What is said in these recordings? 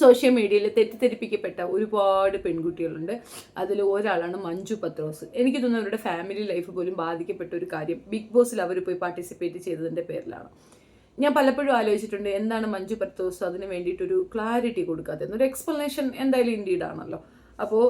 Social മീഡിയയിൽ തെറ്റിദ്ധരിപ്പിക്കപ്പെട്ട ഒരുപാട് പെൺകുട്ടികളുണ്ട്. അതിൽ ഒരാളാണ് മഞ്ജു പത്രോസ്. എനിക്ക് തോന്നുന്നു അവരുടെ ഫാമിലി ലൈഫ് പോലും ബാധിക്കപ്പെട്ട ഒരു കാര്യം ബിഗ് ബോസിൽ അവർ പോയി പാർട്ടിസിപ്പേറ്റ് ചെയ്തതിന്റെ പേരിലാണ്. ഞാൻ പലപ്പോഴും ആലോചിച്ചിട്ടുണ്ട് എന്താണ് മഞ്ജു പത്രോസ് അതിന് വേണ്ടിയിട്ടൊരു ക്ലാരിറ്റി കൊടുക്കാതെ ഒരു എക്സ്പ്ലനേഷൻ എന്തായാലും ഇൻഡീഡ് ആണല്ലോ. അപ്പോൾ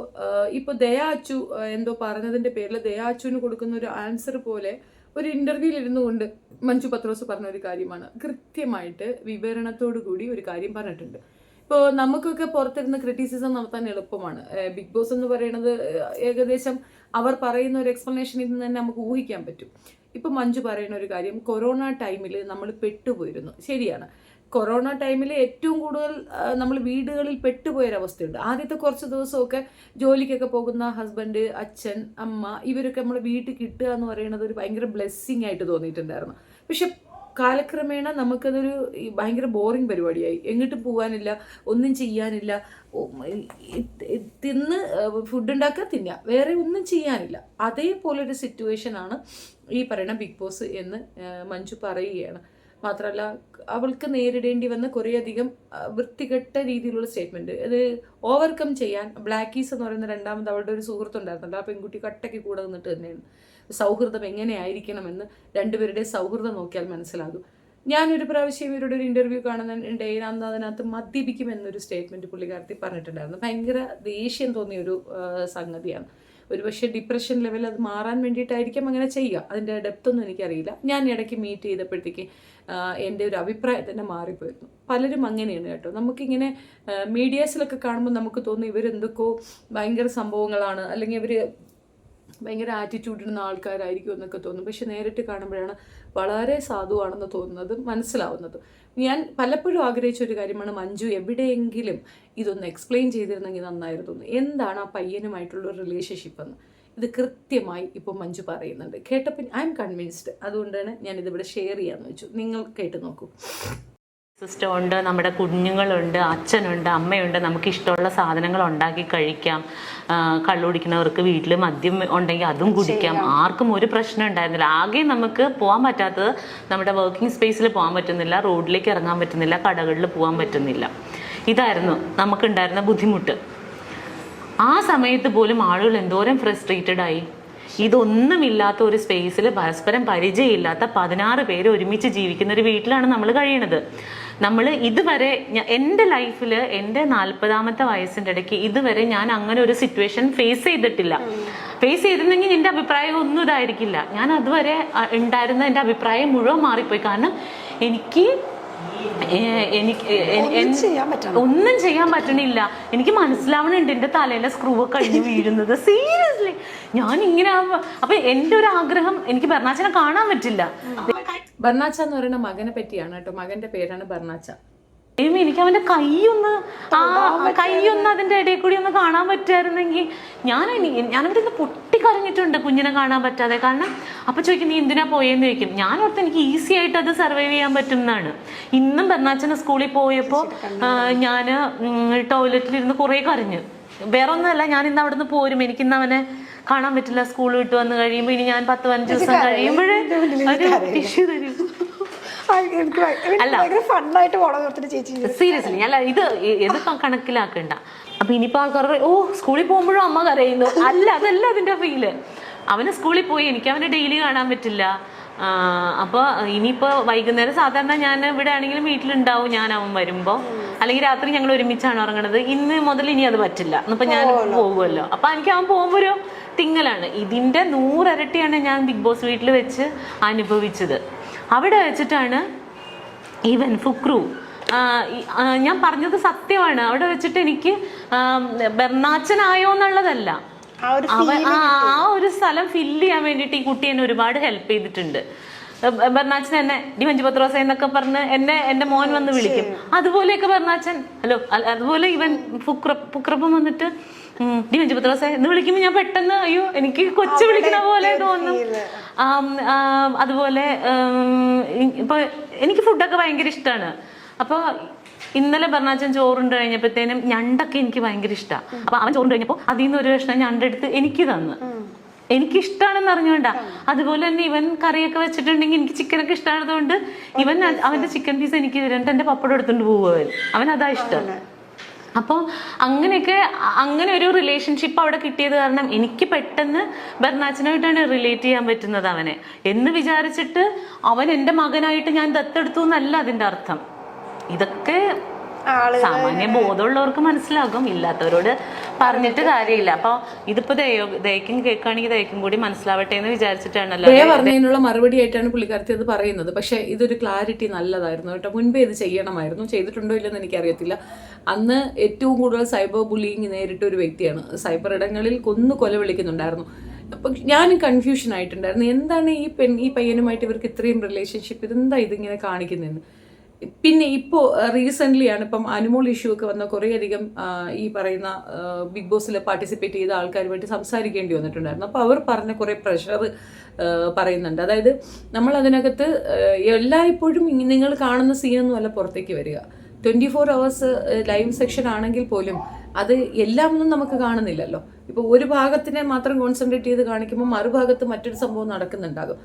ഇപ്പോൾ ദയാച്ചു എന്തോ പറഞ്ഞതിന്റെ പേരിൽ ദയാച്ചുവിന് കൊടുക്കുന്ന ഒരു ആൻസർ പോലെ ഒരു ഇന്റർവ്യൂവിൽ ഇരുന്നു കൊണ്ട് മഞ്ജു പത്രോസ് പറഞ്ഞ ഒരു കാര്യമാണ്. കൃത്യമായിട്ട് വിവരണത്തോടു കൂടി ഒരു കാര്യം പറഞ്ഞിട്ടുണ്ട്. ഇപ്പോൾ നമുക്കൊക്കെ പുറത്തിരുന്ന് ക്രിറ്റിസിസം നടത്താൻ എളുപ്പമാണ്. ബിഗ് ബോസ് എന്ന് പറയുന്നത് ഏകദേശം അവർ പറയുന്ന ഒരു എക്സ്പ്ലനേഷനിൽ നിന്ന് തന്നെ നമുക്ക് ഊഹിക്കാൻ പറ്റും. ഇപ്പം മഞ്ജു പറയുന്ന ഒരു കാര്യം കൊറോണ ടൈമിൽ നമ്മൾ പെട്ടുപോയിരുന്നു. ശരിയാണ്. കൊറോണ ടൈമിൽ ഏറ്റവും കൂടുതൽ നമ്മൾ വീടുകളിൽ പെട്ടുപോയൊരവസ്ഥയുണ്ട് ആദ്യത്തെ കുറച്ച് ദിവസമൊക്കെ ജോലിക്കൊക്കെ പോകുന്ന ഹസ്ബൻഡ് അച്ഛൻ അമ്മ ഇവരൊക്കെ നമ്മൾ വീട്ടിൽ കിട്ടുക എന്ന് പറയുന്നത് ഒരു ഭയങ്കര ബ്ലെസ്സിങ് ആയിട്ട് തോന്നിയിട്ടുണ്ടായിരുന്നു. പക്ഷെ കാലക്രമേണ നമുക്കതൊരു ഭയങ്കര ബോറിങ് പരിപാടിയായി. എങ്ങോട്ട് പോകാനില്ല ഒന്നും ചെയ്യാനില്ല. തിന്ന് ഫുഡ് ഉണ്ടാക്കുക തിന്നുക. വേറെ ഒന്നും ചെയ്യാനില്ല. അതേപോലൊരു സിറ്റുവേഷൻ ആണ് ഈ പറയുന്ന ബിഗ് ബോസ് എന്ന് മഞ്ജു പറയുകയാണ്. മാത്രമല്ല അവൾക്ക് നേരിടേണ്ടി വന്ന കുറേയധികം വൃത്തികെട്ട രീതിയിലുള്ള സ്റ്റേറ്റ്മെന്റ് അത് ഓവർകം ചെയ്യാൻ ബ്ലാക്കീസ് എന്ന് പറയുന്ന രണ്ടാമത് അവളുടെ ഒരു സുഹൃത്തുണ്ടായിരുന്നല്ലോ. ആ പെൺകുട്ടി കട്ടയ്ക്ക് കൂടെ നിന്നിട്ട് തന്നെയാണ്. സൗഹൃദം എങ്ങനെയായിരിക്കണമെന്ന് രണ്ടുപേരുടെ സൗഹൃദം നോക്കിയാൽ മനസ്സിലാകും. ഞാനൊരു പ്രാവശ്യം ഇവരുടെ ഒരു ഇന്റർവ്യൂ കാണുന്നുണ്ടെങ്കിൽ അന്ന് അതിനകത്ത് മദ്യപിക്കുമെന്നൊരു സ്റ്റേറ്റ്മെന്റ് പുള്ളിക്കാരത്തി പറഞ്ഞിട്ടുണ്ടായിരുന്നു. ഭയങ്കര ദേഷ്യം തോന്നിയ ഒരു സംഗതിയാണ് സംഗതിയാണ്. ഒരുപക്ഷെ ഡിപ്രഷൻ ലെവൽ അത് മാറാൻ വേണ്ടിയിട്ടായിരിക്കും അങ്ങനെ ചെയ്യുക. അതിന്റെ ഡെപ്ത് ഒന്നും എനിക്കറിയില്ല. ഞാൻ ഇടയ്ക്ക് മീറ്റ് ചെയ്തപ്പോഴത്തേക്ക് എന്റെ ഒരു അഭിപ്രായം തന്നെ മാറിപ്പോയിരുന്നു. പലരും അങ്ങനെയാണ് കേട്ടോ. നമുക്കിങ്ങനെ മീഡിയാസിലൊക്കെ കാണുമ്പോൾ നമുക്ക് തോന്നും ഇവരെന്തൊക്കെയോ ഭയങ്കര സംഭവങ്ങളാണ്. അല്ലെങ്കിൽ ഇവർ ഭയങ്കര ആറ്റിറ്റ്യൂഡ് ഇടുന്ന ആൾക്കാരായിരിക്കും എന്നൊക്കെ തോന്നും. പക്ഷെ നേരിട്ട് കാണുമ്പോഴാണ് വളരെ സാധുവാണെന്ന് തോന്നുന്നത് മനസ്സിലാവുന്നത്. ഞാൻ പലപ്പോഴും ആഗ്രഹിച്ച ഒരു കാര്യമാണ് മഞ്ജു എവിടെയെങ്കിലും ഇതൊന്ന് എക്സ്പ്ലെയിൻ ചെയ്തിരുന്നെങ്കിൽ നന്നായിരുന്നു എന്താണ് ആ പയ്യനുമായിട്ടുള്ള റിലേഷൻഷിപ്പ് എന്ന്? ഇത് കൃത്യമായി ഇപ്പോൾ മഞ്ജു പറയുന്നുണ്ട്. കേട്ടപ്പോൾ ഐ എം കൺവിൻസ്ഡ് അതുകൊണ്ടാണ് ഞാനിതിവിടെ ഷെയർ ചെയ്യാമെന്ന് വെച്ചു. നിങ്ങൾ കേട്ട് നോക്കൂ. സിസ്റ്റം ഉണ്ട് നമ്മുടെ കുഞ്ഞുങ്ങളുണ്ട് അച്ഛനുണ്ട് അമ്മയുണ്ട്. നമുക്ക് ഇഷ്ടമുള്ള സാധനങ്ങൾ ഉണ്ടാക്കി കഴിക്കാം. കള്ളു കുടിക്കുന്നവർക്ക് വീട്ടിൽ മദ്യം ഉണ്ടെങ്കിൽ അതും കുടിക്കാം. ആർക്കും ഒരു പ്രശ്നം ഉണ്ടായിരുന്നില്ല. ആകെ നമുക്ക് പോകാൻ പറ്റാത്തത് നമ്മുടെ വർക്കിംഗ് സ്പേസിൽ പോകാൻ പറ്റുന്നില്ല റോഡിലേക്ക് ഇറങ്ങാൻ പറ്റുന്നില്ല കടകളിൽ പോകാൻ പറ്റുന്നില്ല. ഇതായിരുന്നു നമുക്കുണ്ടായിരുന്ന ബുദ്ധിമുട്ട്. ആ സമയത്ത് പോലും ആളുകൾ എന്തോരം ഫ്രസ്ട്രേറ്റഡ് ആയി. ഇതൊന്നുമില്ലാത്ത ഒരു സ്പേസിൽ പരസ്പരം പരിചയമില്ലാത്ത പതിനാറ് പേര് ഒരുമിച്ച് ജീവിക്കുന്ന ഒരു വീട്ടിലാണ് നമ്മൾ കഴിയണത്. നമ്മൾ ഇതുവരെ എന്റെ ലൈഫിൽ എന്റെ നാൽപ്പതാമത്തെ വയസ്സിന്റെ ഇടയ്ക്ക് ഇതുവരെ ഞാൻ അങ്ങനെ ഒരു സിറ്റുവേഷൻ ഫേസ് ചെയ്തിട്ടില്ല. ഫേസ് ചെയ്തിരുന്നെങ്കിൽ എന്റെ അഭിപ്രായം ഒന്നും ഇതായിരിക്കില്ല. ഞാൻ അതുവരെ ഉണ്ടായിരുന്ന എന്റെ അഭിപ്രായം മുഴുവൻ മാറിപ്പോയി. കാരണം എനിക്ക് എനിക്ക് ഒന്നും ചെയ്യാൻ പറ്റണില്ല. എനിക്ക് മനസ്സിലാവണുണ്ട് എന്റെ തലയിലെ സ്ക്രൂ ഒക്കെ കഴിഞ്ഞ് വീഴുന്നത്. സീരിയസ്ലി ഞാൻ ഇങ്ങനെ ആവുമ്പോ- അപ്പൊ എന്റെ ഒരു ആഗ്രഹം എനിക്ക് ബർണാച്ചനെ കാണാൻ പറ്റില്ല. ബർണാച്ച എന്ന് പറയുന്ന മകനെ പറ്റിയാണ് കേട്ടോ. മകന്റെ പേരാണ് ബർണാച്ച. എനിക്ക് അവന്റെ കൈയൊന്ന് ആ കൈയൊന്ന് അതിന്റെ ഇടയിൽ കൂടി ഒന്ന് കാണാൻ പറ്റുമായിരുന്നെങ്കിൽ ഞാൻ ഞാനവിടെ ഇന്ന് പൊട്ടിക്കറിഞ്ഞിട്ടുണ്ട് കുഞ്ഞിനെ കാണാൻ പറ്റാതെ. കാരണം അപ്പൊ ചോദിക്കും നീ എന്തിനാ പോയെന്ന്? ചോദിക്കും. ഞാൻ ഓർത്ത് എനിക്ക് ഈസി ആയിട്ട് അത് സർവൈവ് ചെയ്യാൻ പറ്റും എന്നാണ് ഇന്നും ബെർണാച്ചന് സ്കൂളിൽ പോയപ്പോ ഞാൻ ടോയ്ലറ്റിലിരുന്ന് കുറെ കരഞ്ഞു. വേറെ ഒന്നുമല്ല ഞാൻ ഇന്ന് അവിടെ നിന്ന് പോരും. എനിക്ക് ഇന്ന് അവനെ കാണാൻ പറ്റില്ല. സ്കൂൾ വിട്ട് വന്ന് കഴിയുമ്പോൾ ഇനി ഞാൻ പത്ത് പതിനഞ്ച് ദിവസം കഴിയുമ്പോഴേ ഒരു ടിഷ്യൂ സീരിയസ്ലി അല്ല. ഇത് ഇത് കണക്കിലാക്കണ്ട. അപ്പൊ ഇനിയിപ്പോ ആൾക്കാർ ഓ സ്കൂളിൽ പോകുമ്പോഴും അമ്മ കരയുന്നു. അല്ല അതല്ല അതിന്റെ ഫീൽ അവന് സ്കൂളിൽ പോയി എനിക്ക് അവനെ ഡെയിലി കാണാൻ പറ്റില്ല. അപ്പോൾ അപ്പൊ ഇനിയിപ്പോ വൈകുന്നേരം സാധാരണ ഞാൻ ഇവിടെ ആണെങ്കിലും വീട്ടിലുണ്ടാവും ഞാൻ അവൻ വരുമ്പോ. അല്ലെങ്കിൽ രാത്രി ഞങ്ങൾ ഒരുമിച്ചാണ് ഉറങ്ങണത്. ഇന്ന് മുതൽ ഇനി അത് പറ്റില്ല. ഇന്നിപ്പോ ഞാൻ പോകുമല്ലോ. അപ്പൊ എനിക്ക് അവൻ പോകുമ്പോഴും ഒരു തിങ്ങലാണ്. ഇതിന്റെ നൂറരട്ടിയാണ് ഞാൻ ബിഗ് ബോസ് വീട്ടിൽ വെച്ച് അനുഭവിച്ചത്. അവിടെ വെച്ചിട്ടാണ് ഈവൻ ഫുക്രു. ഞാൻ പറഞ്ഞത് സത്യമാണ്. അവിടെ വെച്ചിട്ട് എനിക്ക് ബെർണാച്ചനായോ എന്നുള്ളതല്ല. ആ ഒരു സ്ഥലം ഫില്ല് ചെയ്യാൻ വേണ്ടിയിട്ട് ഈ കുട്ടി എന്നെ ഒരുപാട് ഹെൽപ്പ് ചെയ്തിട്ടുണ്ട്. ബെർണാച്ചൻ എന്നെ ഡി മഞ്ജു പത്രോസ എന്നൊക്കെ പറഞ്ഞ് എന്നെ എന്റെ മോൻ വന്ന് വിളിക്കും. അതുപോലെയൊക്കെ ബെർണാച്ചൻ ഹലോ അതുപോലെ ഇവൻ ഫുക്ര ഫുക്രപ്പം വന്നിട്ട് ഡി മഞ്ജു പത്രോസെ എന്ന് വിളിക്കുമ്പോൾ ഞാൻ പെട്ടെന്ന് അയ്യോ എനിക്ക് കൊച്ചു വിളിക്കുന്ന പോലെ തോന്നും. അതുപോലെ ഇപ്പൊ എനിക്ക് ഫുഡൊക്കെ ഭയങ്കര ഇഷ്ടമാണ് അപ്പൊ ഇന്നലെ പറഞ്ഞാച്ചൻ ചോറുണ്ട് കഴിഞ്ഞപ്പോഴത്തേനും ഞണ്ടൊക്കെ എനിക്ക് ഭയങ്കര ഇഷ്ടമാണ് അപ്പൊ അവൻ ചോറുണ്ട് കഴിഞ്ഞപ്പോൾ അതിൽ നിന്ന് ഒരു കഷ്ണം ഞണ്ടെടുത്ത് എനിക്ക് തന്നു. എനിക്ക് ഇഷ്ടമാണെന്ന് അറിഞ്ഞോണ്ടാ. അതുപോലെ തന്നെ ഇവൻ കറിയൊക്കെ വെച്ചിട്ടുണ്ടെങ്കിൽ എനിക്ക് ചിക്കനൊക്കെ ഇഷ്ടമായതുകൊണ്ട് ഇവൻ അവന്റെ ചിക്കൻ പീസ് എനിക്ക് തരും എന്നിട്ട് എന്റെ പപ്പടം എടുത്തോണ്ട് പോവുക അവൻ. അതാ ഇഷ്ടം. അപ്പോൾ അങ്ങനെയൊക്കെ അങ്ങനെ ഒരു റിലേഷൻഷിപ്പ് അവിടെ കിട്ടിയത് കാരണം എനിക്ക് പെട്ടെന്ന് ബർണാച്ചനായിട്ടാണ് റിലേറ്റ് ചെയ്യാൻ പറ്റുന്നത് അവനെ. എന്ന് വിചാരിച്ചിട്ട് അവൻ എന്റെ മകനായിട്ട് ഞാൻ ദത്തെടുത്തു എന്നല്ല അതിന്റെ അർത്ഥം. ഇതൊക്കെ സാമാന്യ ബോധമുള്ളവർക്ക് മനസ്സിലാകും ഇല്ലാത്തവരോട് പറഞ്ഞിട്ട് കാര്യമില്ല. അപ്പൊ ഇതിപ്പോ ദയോ ദയക്കും കേൾക്കുകയാണെങ്കിൽ ദയക്കും കൂടി മനസ്സിലാവട്ടെ എന്ന് വിചാരിച്ചിട്ടാണല്ലോ ദയ പറഞ്ഞതിനുള്ള മറുപടി ആയിട്ടാണ് പുള്ളിക്കാരത്തി അത് പറയുന്നത്. പക്ഷെ ഇതൊരു ക്ലാരിറ്റി നല്ലതായിരുന്നു കേട്ടോ. മുൻപേ ഇത് ചെയ്യണമായിരുന്നു. ചെയ്തിട്ടുണ്ടോ ഇല്ലെന്ന് എനിക്കറിയത്തില്ല. അന്ന് ഏറ്റവും കൂടുതൽ സൈബർ ബുള്ളിങ് നേരിട്ട ഒരു വ്യക്തിയാണ്. സൈബർ ഇടങ്ങളിൽ കൊന്നു കൊല വിളിക്കുന്നുണ്ടായിരുന്നു. അപ്പം ഞാൻ കൺഫ്യൂഷൻ ആയിട്ടുണ്ടായിരുന്നു എന്താണ് ഈ പെൺ ഈ പയ്യനുമായിട്ട് ഇവർക്ക് ഇത്രയും റിലേഷൻഷിപ്പ് ഇതെന്താ ഇതിങ്ങനെ കാണിക്കുന്നതെന്ന്? പിന്നെ ഇപ്പോൾ റീസെന്റ്ലി ആണ് ഇപ്പം അനുമോൾ ഇഷ്യൂ ഒക്കെ വന്ന കുറേയധികം ഈ പറയുന്ന ബിഗ് ബോസിൽ പാർട്ടിസിപ്പേറ്റ് ചെയ്ത ആൾക്കാരുമായിട്ട് സംസാരിക്കേണ്ടി വന്നിട്ടുണ്ടായിരുന്നു. അപ്പോൾ അവർ പറഞ്ഞ കുറേ പ്രഷർ പറയുന്നുണ്ട്. അതായത് നമ്മൾ അതിനകത്ത് എല്ലായ്പ്പോഴും നിങ്ങൾ കാണുന്ന സീനൊന്നും അല്ല പുറത്തേക്ക് വരിക. Twenty four hours live section ആണെങ്കിൽ പോലും അത് എല്ലാം ഒന്നും നമുക്ക് കാണുന്നില്ലല്ലോ. ഇപ്പോൾ ഒരു ഭാഗത്തിനെ മാത്രം കോൺസെൻട്രേറ്റ് ചെയ്ത് കാണിക്കുമ്പോൾ മറുഭാഗത്ത് മറ്റൊരു സംഭവം നടക്കുന്നുണ്ടാകും.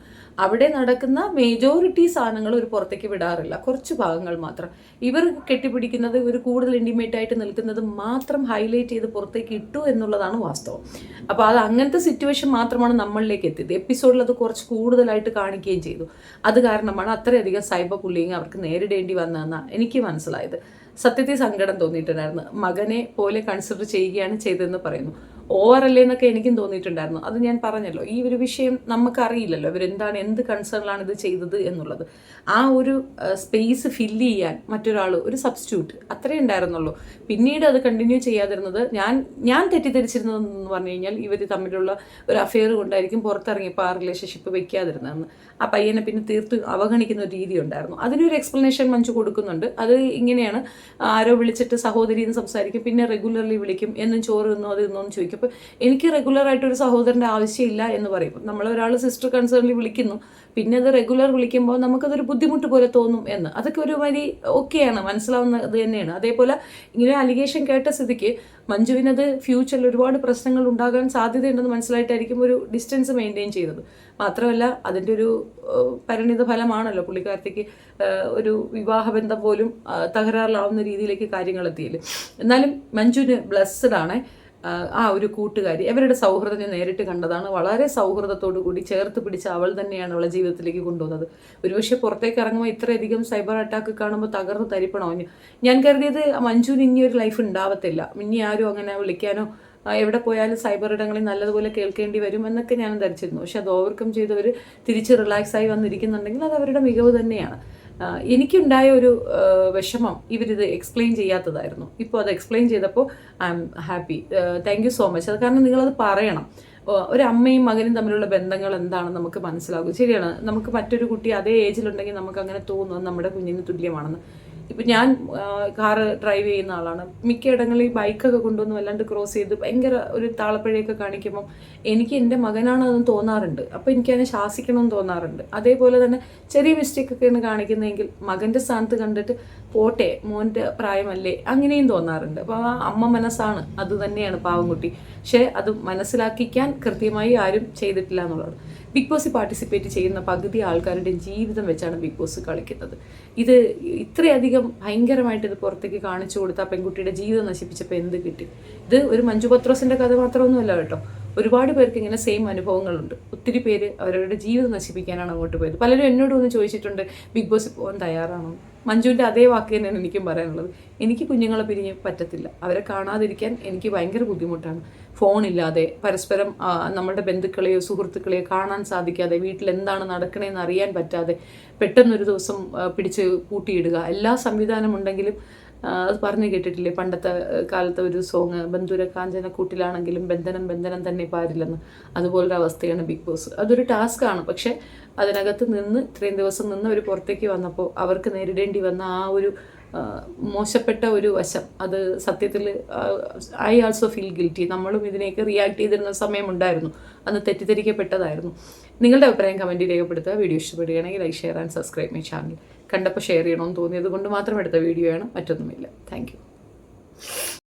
അവിടെ നടക്കുന്ന മേജോറിറ്റി സാധനങ്ങൾ ഒരു പുറത്തേക്ക് വിടാറില്ല. കുറച്ച് ഭാഗങ്ങൾ മാത്രം. ഇവർ കെട്ടിപ്പിടിക്കുന്നത് ഇവർ കൂടുതൽ ഇന്റിമേറ്റ് ആയിട്ട് നിൽക്കുന്നത് മാത്രം ഹൈലൈറ്റ് ചെയ്ത് പുറത്തേക്ക് ഇട്ടു എന്നുള്ളതാണ് വാസ്തവം. അപ്പോൾ അത് അങ്ങനത്തെ സിറ്റുവേഷൻ മാത്രമാണ് നമ്മളിലേക്ക് എത്തിയത്. എപ്പിസോഡിൽ അത് കുറച്ച് കൂടുതലായിട്ട് കാണിക്കുകയും ചെയ്തു. അത് കാരണമാണ് അത്രയധികം സൈബർ ബുള്ളിങ് അവർക്ക് നേരിടേണ്ടി വന്നതെന്നാണ് എനിക്ക് മനസ്സിലായത്. സത്യത്തിൽ സങ്കടം തോന്നിയിട്ടുണ്ടായിരുന്നു. മകനെ പോലെ കൺസിഡർ ചെയ്യുകയാണ് ചെയ്തതെന്ന് പറയുന്നു. ഓവർ അല്ലേ എന്നൊക്കെ എനിക്കും തോന്നിയിട്ടുണ്ടായിരുന്നു. അത് ഞാൻ പറഞ്ഞല്ലോ. ഈ ഒരു വിഷയം നമുക്കറിയില്ലല്ലോ. ഇവരെന്താണ് എന്ത് കൺസേണിലാണ് ഇത് ചെയ്തത് എന്നുള്ളത്. ആ ഒരു സ്പേസ് ഫില്ല് ചെയ്യാൻ മറ്റൊരാൾ ഒരു സബ്സ്റ്റിറ്റ്യൂട്ട് അത്രേ ഉണ്ടായിരുന്നുള്ളൂ. പിന്നീട് അത് കണ്ടിന്യൂ ചെയ്യാതിരുന്നത് ഞാൻ ഞാൻ തെറ്റിദ്ധരിച്ചിരുന്നതെന്ന് പറഞ്ഞു കഴിഞ്ഞാൽ ഇവർ തമ്മിലുള്ള ഒരു അഫെയർ കൊണ്ടായിരിക്കും പുറത്തിറങ്ങിയപ്പോൾ ആ റിലേഷൻഷിപ്പ് വെക്കാതിരുന്നതെന്ന്. ആ പയ്യനെ പിന്നെ തീർത്ത് അവഗണിക്കുന്ന ഒരു രീതി ഉണ്ടായിരുന്നു. അതിനൊരു എക്സ്പ്ലനേഷൻ മഞ്ചു കൊടുക്കുന്നുണ്ട്. അത് ഇങ്ങനെയാണ് ആരോ വിളിച്ചിട്ട് സഹോദരി എന്ന് സംസാരിക്കും പിന്നെ റെഗുലർലി വിളിക്കും എന്നും ചോറ് ഇന്നോ അത് തിന്നോ എന്ന് ചോദിക്കും. അപ്പോൾ എനിക്ക് റെഗുലർ ആയിട്ട് ഒരു സഹോദരന്റെ ആവശ്യമില്ല എന്ന് പറയും. നമ്മൾ ഒരാൾ സിസ്റ്റർ കൺസേണിൽ വിളിക്കുന്നു. പിന്നെ അത് റെഗുലർ വിളിക്കുമ്പോൾ നമുക്കതൊരു ബുദ്ധിമുട്ട് പോലെ തോന്നും എന്ന്. അതൊക്കെ ഒരു വരി ഓക്കെയാണ് മനസ്സിലാവുന്നത് തന്നെയാണ്. അതേപോലെ ഇങ്ങനെ അലിഗേഷൻ കേട്ട സ്ഥിതിക്ക് മഞ്ജുവിനത് ഫ്യൂച്ചറിൽ ഒരുപാട് പ്രശ്നങ്ങൾ ഉണ്ടാകാൻ സാധ്യതയുണ്ടെന്ന് മനസ്സിലായിട്ടായിരിക്കും ഒരു ഡിസ്റ്റൻസ് മെയിന്റെയിൻ ചെയ്തത്. മാത്രമല്ല അതിന്റെ ഒരു പരിണിത ഫലമാണല്ലോ പുള്ളിക്കാരത്തേക്ക് ഒരു വിവാഹബന്ധം പോലും തകരാറിലാവുന്ന രീതിയിലേക്ക് കാര്യങ്ങൾ എത്തിയില്ല എന്നാലും മഞ്ജുവിന് ബ്ലസ്സഡ് ആണ്. ആ ഒരു കൂട്ടുകാരി അവരുടെ സൗഹൃദം ഞാൻ നേരിട്ട് കണ്ടതാണ്. വളരെ സൗഹൃദത്തോടു കൂടി ചേർത്ത് പിടിച്ച അവൾ തന്നെയാണ് അവളെ ജീവിതത്തിലേക്ക് കൊണ്ടുവന്നത്. ഒരുപക്ഷെ പുറത്തേക്ക് ഇറങ്ങുമ്പോൾ ഇത്രയധികം സൈബർ അറ്റാക്ക് കാണുമ്പോൾ തകർന്ന് തരിപ്പണോ? ഞാൻ- കരുതിയത് മഞ്ജുവിന് ഇനി ഒരു ലൈഫ് ഉണ്ടാവത്തില്ല. ഇനി ആരും അങ്ങനെ വിളിക്കാനോ എവിടെ പോയാലും സൈബർ ഇടങ്ങളിൽ നല്ലതുപോലെ കേൾക്കേണ്ടി വരും എന്നൊക്കെ ഞാൻ ധരിച്ചിരുന്നു. പക്ഷെ അത് ഓവർകം ചെയ്തവർ തിരിച്ച് റിലാക്സായി വന്നിരിക്കുന്നുണ്ടെങ്കിൽ അത് അവരുടെ മികവ് തന്നെയാണ്. എനിക്കുണ്ടായ ഒരു വിഷമം ഇവരിത് എക്സ്പ്ലെയിൻ ചെയ്യാത്തതായിരുന്നു. ഇപ്പോൾ അത് എക്സ്പ്ലെയിൻ ചെയ്തപ്പോൾ I am happy thank you so much അത് കാരണം നിങ്ങളത് പറയണം. ഒരു അമ്മയും മകനും തമ്മിലുള്ള ബന്ധങ്ങൾ എന്താണെന്ന് നമുക്ക് മനസ്സിലാകും. ശരിയാണ്. നമുക്ക് മറ്റൊരു കുട്ടി അതേ ഏജിലുണ്ടെങ്കിൽ നമുക്ക് അങ്ങനെ തോന്നുന്നത് നമ്മുടെ കുഞ്ഞിന് തുല്യമാണെന്ന്. ഇപ്പം ഞാൻ കാറ് ഡ്രൈവ് ചെയ്യുന്ന ആളാണ്. മിക്ക ഇടങ്ങളിൽ ബൈക്കൊക്കെ കൊണ്ടുവന്ന് വല്ലാണ്ട് ക്രോസ് ചെയ്ത് ഭയങ്കര ഒരു താളപ്പഴയൊക്കെ കാണിക്കുമ്പം എനിക്ക് എന്റെ മകനാണെന്ന് തോന്നാറുണ്ട്. അപ്പോൾ എനിക്കതിനെ ശാസിക്കണമെന്ന് തോന്നാറുണ്ട്. അതേപോലെ തന്നെ ചെറിയ മിസ്റ്റേക്ക് ഒക്കെയാണ് കാണിക്കുന്നതെങ്കിൽ മകന്റെ സ്ഥാനത്ത് കണ്ടിട്ട് പോട്ടെ മോന്റെ പ്രായമല്ലേ അങ്ങനെയും തോന്നാറുണ്ട്. അപ്പോൾ ആ അമ്മ മനസ്സാണ് അത് തന്നെയാണ് പാവംകുട്ടി പക്ഷേ അത് മനസ്സിലാക്കിക്കാൻ കൃത്യമായി ആരും ചെയ്തിട്ടില്ല എന്നുള്ളത് ബിഗ് ബോസ് പാർട്ടിസിപ്പേറ്റ് ചെയ്യുന്ന പകുതി ആൾക്കാരുടെ ജീവിതം വെച്ചാണ് ബിഗ് ബോസ് കളിക്കുന്നത്. ഇത് ഇത്രയധികം ഭയങ്കരമായിട്ട് ഇത് പുറത്തേക്ക് കാണിച്ചു കൊടുത്ത ആ പെൺകുട്ടിയുടെ ജീവിതം നശിപ്പിച്ചപ്പോൾ എന്ത് കിട്ടി? ഇത് ഒരു മഞ്ജു പത്രോസിന്റെ കഥ മാത്രമൊന്നുമല്ല കേട്ടോ. ഒരുപാട് പേർക്ക് ഇങ്ങനെ സെയിം അനുഭവങ്ങളുണ്ട്. ഒത്തിരി പേര് അവരവരുടെ ജീവിതം നശിപ്പിക്കാനാണ് അങ്ങോട്ട് പോയത്. പലരും എന്നോട് ഒന്ന് ചോദിച്ചിട്ടുണ്ട് ബിഗ് ബോസ് പോകാൻ തയ്യാറാണോ? മഞ്ജുവിന്റെ അതേ വാക്ക് തന്നെയാണ് എനിക്കും പറയാനുള്ളത്. എനിക്ക് കുഞ്ഞുങ്ങളെ പിരിഞ്ഞ് പറ്റത്തില്ല. അവരെ കാണാതിരിക്കാൻ എനിക്ക് ഭയങ്കര ബുദ്ധിമുട്ടാണ്. ഫോണില്ലാതെ പരസ്പരം നമ്മുടെ ബന്ധുക്കളെയോ സുഹൃത്തുക്കളെയോ കാണാൻ സാധിക്കാതെ വീട്ടിൽ എന്താണ് നടക്കണേന്ന് അറിയാൻ പറ്റാതെ പെട്ടെന്നൊരു ദിവസം പിടിച്ച് കൂട്ടിയിടുക. എല്ലാ സംവിധാനം ഉണ്ടെങ്കിലും പറഞ്ഞു കേട്ടിട്ടില്ലേ? പണ്ടത്തെ കാലത്തെ ഒരു സോങ് ബന്ധുര കാഞ്ചന കൂട്ടിലാണെങ്കിലും ബന്ധനം ബന്ധനം തന്നെ പാരില്ലെന്ന്. അതുപോലൊരു അവസ്ഥയാണ് ബിഗ് ബോസ് അതൊരു ആണ്. പക്ഷെ അതിനകത്ത് നിന്ന് ഇത്രയും ദിവസം നിന്ന് അവർ പുറത്തേക്ക് വന്നപ്പോൾ അവർക്ക് നേരിടേണ്ടി വന്ന ആ ഒരു മോശപ്പെട്ട ഒരു വശം അത് സത്യത്തിൽ ഐ ആൾസോ ഫീൽ ഗിൽറ്റി നമ്മളും ഇതിനെയൊക്കെ റിയാക്ട് ചെയ്തിരുന്ന സമയമുണ്ടായിരുന്നു. അന്ന് തെറ്റിദ്ധരിക്കപ്പെട്ടതായിരുന്നു. നിങ്ങളുടെ അഭിപ്രായം കമന്റ് രേഖപ്പെടുത്തുക. വീഡിയോ ഇഷ്ടപ്പെടുകയാണെങ്കിൽ like share and subscribe my channel കണ്ടപ്പോൾ ഷെയർ ചെയ്യണമെന്ന് തോന്നിയത് കൊണ്ട് മാത്രം എടുത്ത വീഡിയോ ആണ് മറ്റൊന്നുമില്ല. താങ്ക്